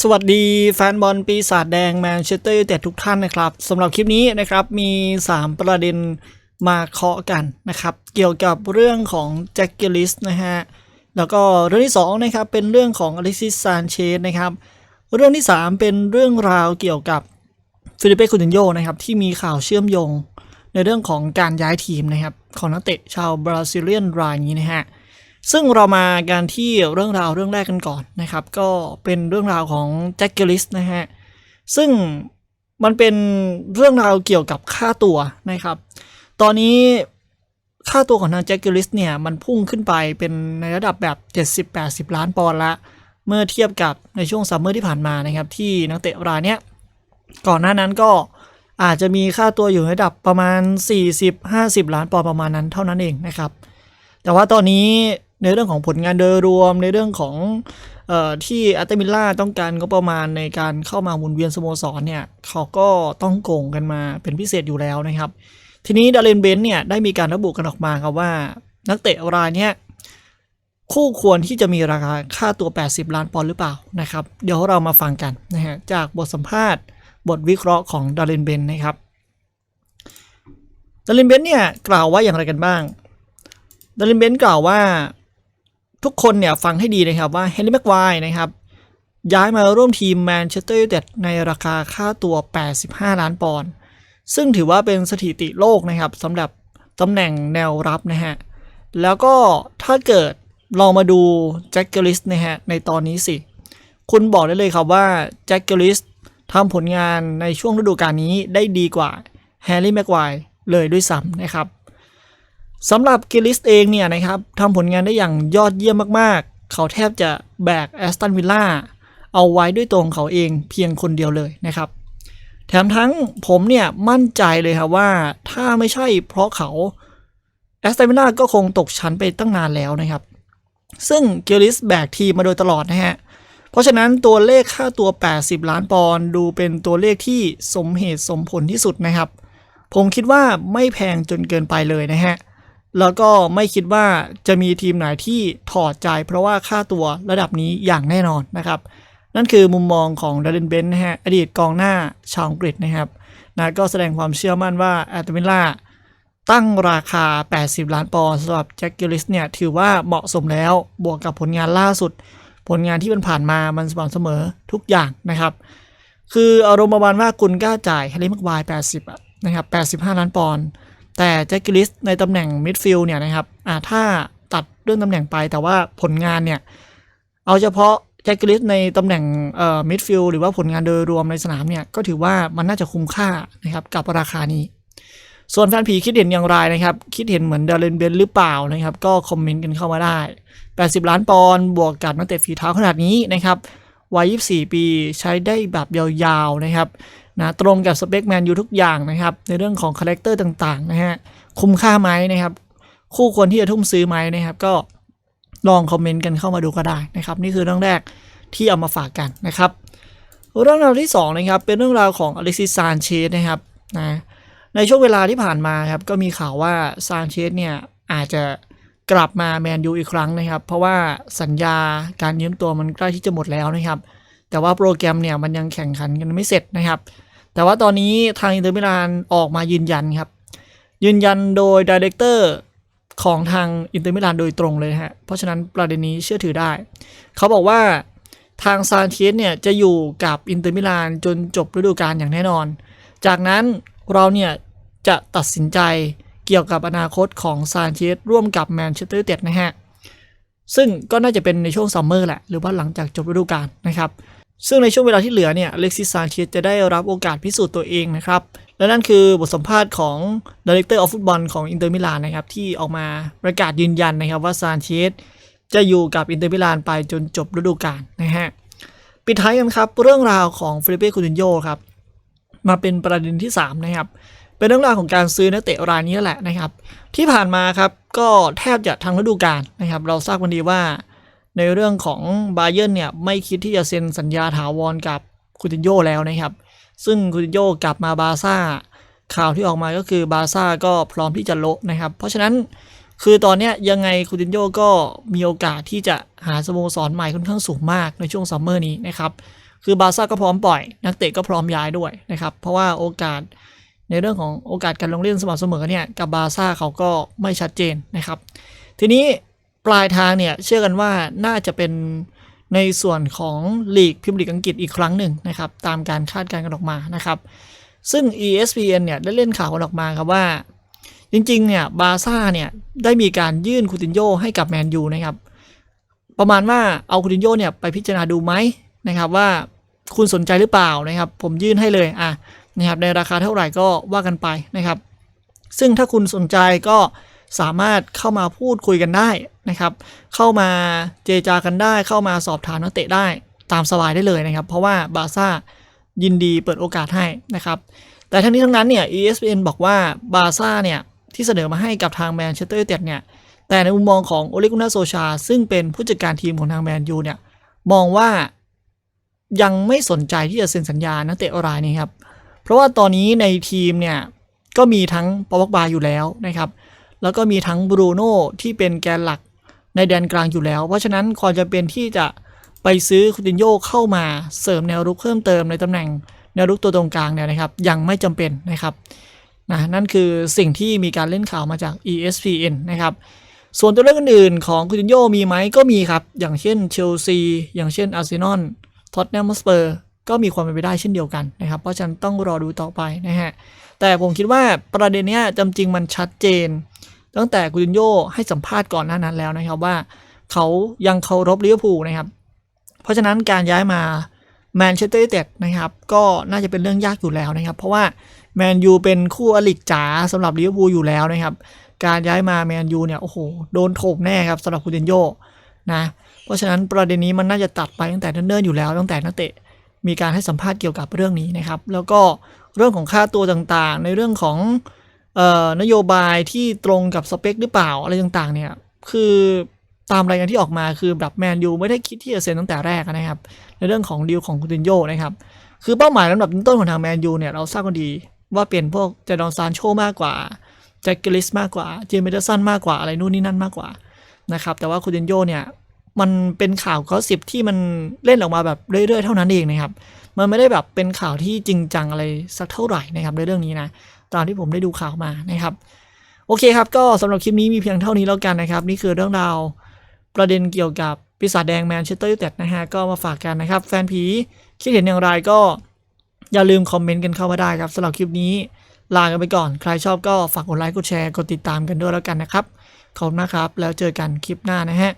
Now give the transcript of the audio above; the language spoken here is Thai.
สวัสดีแฟนบอลปีศาจแดงแมนเชสเตอร์ยูไนเต็ดทุกท่านนะครับสำหรับคลิปนี้นะครับมี 3 ประเด็นมาเคาะกันนะครับ เกี่ยวกับเรื่องของแจ็คเกิลิสนะฮะ แล้วก็เรื่องที่2นะครับเป็นเรื่องของอลิซิสซานเชสนะครับ เรื่องที่ 3 เป็นเรื่องราวเกี่ยวกับฟิลิเป้คูตินโยนะครับที่มีข่าวเชื่อมโยงในเรื่องของการย้ายทีมนะครับของนักเตะชาวบราซิเลียนรายนี้นะฮะ ซึ่งเรามากันที่เรื่องราวเรื่องแรกกันก่อนนะครับ ก็เป็นเรื่องราวของแจ็คเกลิสนะฮะ ซึ่งมันเป็นเรื่องราวเกี่ยวกับค่าตัวนะครับ ตอนนี้ค่าตัวของทางแจ็คเกลิสเนี่ย มันพุ่งขึ้นไปเป็นในระดับแบบ 70-80 ล้านปอนด์ละ เมื่อเทียบกับในช่วงซัมเมอร์ที่ผ่านมานะครับ ที่นักเตะรายเนี้ยก่อนหน้านั้นก็อาจจะมีค่าตัวอยู่ในระดับประมาณ 40-50 ล้านปอนด์ประมาณนั้นเท่านั้นเองนะครับ แต่ว่าตอนนี้ ในเรื่องของผลงานโดยรวมในเรื่องของออที่อัตเตมิลล่าต้องการงบประมาณในการเข้ามาหมุนเวียนสโมสรเนี่ยเขาก็ต้องโกงกันมาเป็นพิเศษอยู่แล้วนะครับ ทีนี้ดาเลนเบนเนี่ยได้มีการระบุกันออกมาครับว่า นักเตะรายเนี้ยคู่ควรที่จะมีราคาค่าตัว 80 ล้านปอนด์หรือเปล่านะครับ เดี๋ยวเรามาฟังกันนะฮะจากบทสัมภาษณ์ บทวิเคราะห์ของดาเลนเบนนะครับ ดาเลนเบนเนี่ยกล่าวว่าอย่างไรกันบ้าง ดารินเบนกล่าวว่า ทุกคนเนี่ยฟังให้ดีนะครับว่าเฮนรี่แม็กควายนะครับย้ายมาร่วมทีมแมนเชสเตอร์ยูไนเต็ดในราคาค่าตัว 85 ล้านปอนด์ซึ่งถือว่าเป็นสถิติโลกนะครับสำหรับตำแหน่งแนวรับนะฮะ แล้วก็ถ้าเกิดลองมาดูแจ็คเกลิสนะฮะในตอนนี้สิ คุณบอกได้เลยครับว่าแจ็คเกลิสทำผลงานในช่วงฤดูกาลนี้ได้ดีกว่าแฮร์รี่แม็กควายเลยด้วยซ้ำนะครับ สำหรับกิลิสเองเนี่ยนะครับทำผลงานได้อย่างยอดเยี่ยมมากๆ เขาแทบจะแบกแอสตันวิลล่าเอาไว้ด้วยตัวของเขาเองเพียงคนเดียวเลยนะครับ แถมทั้งผมเนี่ยมั่นใจเลยครับว่าถ้าไม่ใช่เพราะเขาแอสตันวิลล่าก็คงตกชั้นไปตั้งนานแล้วนะครับ ซึ่งเกลิสแบกทีมมาโดยตลอดนะฮะ เพราะฉะนั้นตัวเลขค่าตัว 80 ล้านปอนด์ดูเป็นตัวเลขที่สมเหตุสมผลที่สุดนะครับ ผมคิดว่าไม่แพงจนเกินไปเลยนะฮะ แล้วก็ไม่คิดว่าจะมีทีมไหนที่ถอดใจ เพราะว่าค่าตัวระดับนี้อย่างแน่นอนนะครับ นั่นคือมุมมองของดารินเบนนะฮะอดีตกองหน้าชาวอังกฤษนะครับนะก็แสดงความเชื่อมั่นว่าแอตมิล่าตั้งราคา 80 ล้านปอนด์สำหรับแจ็คกิลิสเนี่ยถือว่าเหมาะสมแล้วบวกกับผลงานล่าสุด ผลงานที่มันผ่านมามันสม่ำเสมอทุกอย่างนะครับ คืออารมณ์ประมาณว่าคุณกล้าจ่ายแฮร์รี่ม็กวาย 80นะครับ85 ล้านปอนด์ แต่แจ็คกิลิสในตำแหน่งมิดฟิลด์เนี่ยนะครับอ่าถ้าตัดเรื่องตำแหน่งไปแต่ว่าผลงานเนี่ย เอาเฉพาะแจ็คกิลิสในตำแหน่งเอ่อมิดฟิลด์หรือว่าผลงานโดยรวมในสนามเนี่ยก็ถือว่ามันน่าจะคุ้มค่านะครับกับราคานี้ ส่วนแฟนผีคิดเห็นอย่างไรนะครับ คิดเห็นเหมือนเดาเลนเบนหรือเปล่านะครับ ก็คอมเมนต์กันเข้ามาได้ 80 ล้านปอนด์บวกกับนักเตะฝีเท้าขนาดนี้นะครับวัย 24 ปีใช้ได้แบบยาวๆนะครับ นะตรงกับสเปคแมนยูทุกอย่างนะครับในเรื่องของคาแรคเตอร์ต่างๆนะฮะคุ้มค่าไหมนะครับคู่ควรที่จะทุ่มซื้อไหมนะครับ ก็ลองคอมเมนต์กันเข้ามาดูก็ได้นะครับ นี่คือเรื่องแรกที่เอามาฝากกันนะครับ เรื่องราวที่สองนะครับเป็นเรื่องราวของอเล็กซิสซานเชสนะครับนะในช่วงเวลาที่ผ่านมาครับก็มีข่าวว่าซานเชสเนี่ยอาจจะกลับมาแมนยูอีกครั้งนะครับ เพราะว่าสัญญาการยืมตัวมันใกล้ที่จะหมดแล้วนะครับ แต่ว่าโปรแกรมเนี่ยมันยังแข่งขันกันไม่เสร็จนะครับ แต่ว่าตอนนี้ทางอินเตอร์มิลานออกมายืนยันครับ ยืนยันโดยดีเรคเตอร์ของทางอินเตอร์มิลานโดยตรงเลยฮะ เพราะฉะนั้นประเด็นนี้เชื่อถือได้ เขาบอกว่าทางซานเชสเนี่ยจะอยู่กับอินเตอร์มิลานจนจบฤดูกาลอย่างแน่นอน จากนั้นเราเนี่ยจะตัดสินใจเกี่ยวกับอนาคตของซานเชสร่วมกับแมนเชสเตอร์ยูไนเต็ดนะฮะ ซึ่งก็น่าจะเป็นในช่วงซัมเมอร์แหละ หรือว่าหลังจากจบฤดูกาลนะครับ ซึ่งในช่วงเวลาที่เหลือเนี่ยเล็กซิสซานเชสจะได้รับโอกาสพิสูจน์ตัวเองนะครับ และนั่นคือบทสัมภาษณ์ของดีเรคเตอร์ออฟฟุตบอลของอินเตอร์มิลานนะครับที่ออกมาประกาศยืนยันนะครับว่าซานเชสจะอยู่กับอินเตอร์มิลานไปจนจบฤดูกาลนะฮะปิดท้ายกันครับเรื่องราวของฟิลิปเป้คูตินโยครับมาเป็นประเด็นที่ 3 นะครับ เป็นเรื่องราวของการซื้อนักเตะรายนี้แหละนะครับ ที่ผ่านมาครับก็แทบจะทั้งฤดูกาลนะครับ เราทราบกันดีว่า ในเรื่องของบาเยิร์นเนี่ยไม่คิดที่จะเซ็นสัญญาถาวรกับคูตินโยแล้วนะครับ ซึ่งคูตินโยกลับมาบาซ่าข่าวที่ออกมาก็คือบาซ่าก็พร้อมที่จะโละนะครับ เพราะฉะนั้นคือตอนนี้ยังไงคูตินโยก็มีโอกาสที่จะหาสโมสรใหม่ค่อนข้างสูงมากในช่วงซัมเมอร์นี้นะครับ คือบาซ่าก็พร้อมปล่อย นักเตะก็พร้อมย้ายด้วยนะครับ เพราะว่าโอกาสในเรื่องของโอกาสการลงเล่นสม่ำเสมอเนี่ยกับบาซ่าเขาก็ไม่ชัดเจนนะครับ ทีนี้ ปลายทางเนี่ยเชื่อกันว่าน่าจะเป็นในส่วนของลีกพิมพ์ลีกอังกฤษอีกครั้งหนึ่งนะครับ ตามการคาดการณ์กันออกมานะครับ ซึ่ง ESPN เนี่ยได้เล่นข่าวกันออกมาครับว่า จริงๆ เนี่ยบาร์ซ่าเนี่ยได้มีการยื่นคูตินโยให้กับแมนยูนะครับ ประมาณว่าเอาคูตินโยเนี่ยไปพิจารณาดูไหมนะครับว่าคุณสนใจหรือเปล่านะครับ ผมยื่นให้เลยอะนะครับในราคาเท่าไหร่ก็ว่ากันไปนะครับ ซึ่งถ้าคุณสนใจก็ สามารถเข้ามาพูดคุยกันได้นะครับ เข้ามาเจรจากันได้ เข้ามาสอบถามนักเตะได้ตามสบายได้เลยนะครับ เพราะว่าบาร์ซ่ายินดีเปิดโอกาสให้นะครับ แต่ทั้งนี้ทั้งนั้นเนี่ย ESPN บอกว่าบาร์ซ่าเนี่ยที่เสนอมาให้กับทางแมนเชสเตอร์ยูไนเต็ดเนี่ย แต่ในมุมมองของโอเลกุนาโซชา ซึ่งเป็นผู้จัดการทีมของทางแมนยูเนี่ย มองว่ายังไม่สนใจที่จะเซ็นสัญญานักเตะรายนี้ครับ เพราะว่าตอนนี้ในทีมเนี่ยก็มีทั้งปอกบาอยู่แล้วนะครับ แล้วก็มีทั้งบรูโน่ที่เป็นแกนหลักในแดนกลางอยู่แล้ว เพราะฉะนั้นความจะเป็นที่จะไปซื้อคูตินโยเข้ามาเสริมแนวรุกเพิ่มเติมในตำแหน่งแนวรุกตัวตรงกลางเนี่ยนะครับ ยังไม่จำเป็นนะครับนะนั่นคือสิ่งที่มีการเล่นข่าวมาจาก ESPN นะครับ ส่วนตัวเลือกอื่นของคูตินโยมีไหมก็มีครับ อย่างเช่นเชลซี อย่างเช่นอาร์เซนอล ท็อตแนมสเปอร์ ก็มีความเป็นไปได้เช่นเดียวกันนะครับ เพราะฉะนั้นต้องรอดูต่อไปนะฮะ แต่ผมคิดว่าประเด็นเนี้ยจำจริงมันชัดเจน ตั้งแต่คูตินโยให้สัมภาษณ์ก่อนหน้านั้นแล้วนะครับว่า เขายังเคารพลิเวอร์พูลนะครับ เพราะฉะนั้นการย้ายมาแมนเชสเตอร์ยูไนเต็ดนะครับก็น่าจะเป็นเรื่องยากอยู่แล้วนะครับ เพราะว่าแมนยูเป็นคู่อลิกจ๋าสำหรับลิเวอร์พูลอยู่แล้วนะครับ การย้ายมาแมนยูเนี่ยโอ้โหโดนโถกแน่ครับสำหรับคูตินโยนะเพราะฉะนั้นประเด็นนี้มันน่าจะตัดไปตั้งแต่เนิ่นๆอยู่แล้วตั้งแต่นักเตะ มีการให้สัมภาษณ์เกี่ยวกับเรื่องนี้นะครับ แล้วก็เรื่องของค่าตัวต่างๆ ในเรื่องของออนโยบายที่ตรงกับสเปคหรือเปล่าอะไรต่างๆ เนี่ย คือตามรายงานที่ออกมาคือแบบแมนยูไม่ได้คิดที่จะเซ็นตั้งแต่แรกนะครับ ในเรื่องของดีลของคูตินโยนะครับ คือเป้าหมายลำดับต้นๆของทางแมนยูเนี่ยเราทราบกันดีว่าเป็นพวกเจดอนซานโชมากกว่าแจ็คเกลิสมากกว่าเจมเมเดอร์สันมากกว่าอะไรนู่นนี่นั่นมากกว่านะครับแต่ว่าคูตินโยเนี่ย มันเป็นข่าวก็สิบที่มันเล่นออกมาแบบเรื่อยๆเท่านั้นเองนะครับ มันไม่ได้แบบเป็นข่าวที่จริงจังอะไรสักเท่าไหร่นะครับในเรื่องนี้นะตามที่ผมได้ดูข่าวมานะครับ โอเคครับ ก็สำหรับคลิปนี้มีเพียงเท่านี้แล้วกันนะครับ นี่คือเรื่องราวประเด็นเกี่ยวกับปีศาจแดงแมนเชสเตอร์ยูไนเต็ดนะฮะก็มาฝากกันนะครับ แฟนผีคิดเห็นอย่างไรก็อย่าลืมคอมเมนต์กันเข้ามาได้ครับสำหรับคลิปนี้ลากันไปก่อน ใครชอบก็ฝากกดไลค์กดแชร์กดติดตามกันด้วยแล้วกันนะครับขอบคุณมากครับ แล้วเจอกันคลิปหน้านะฮะ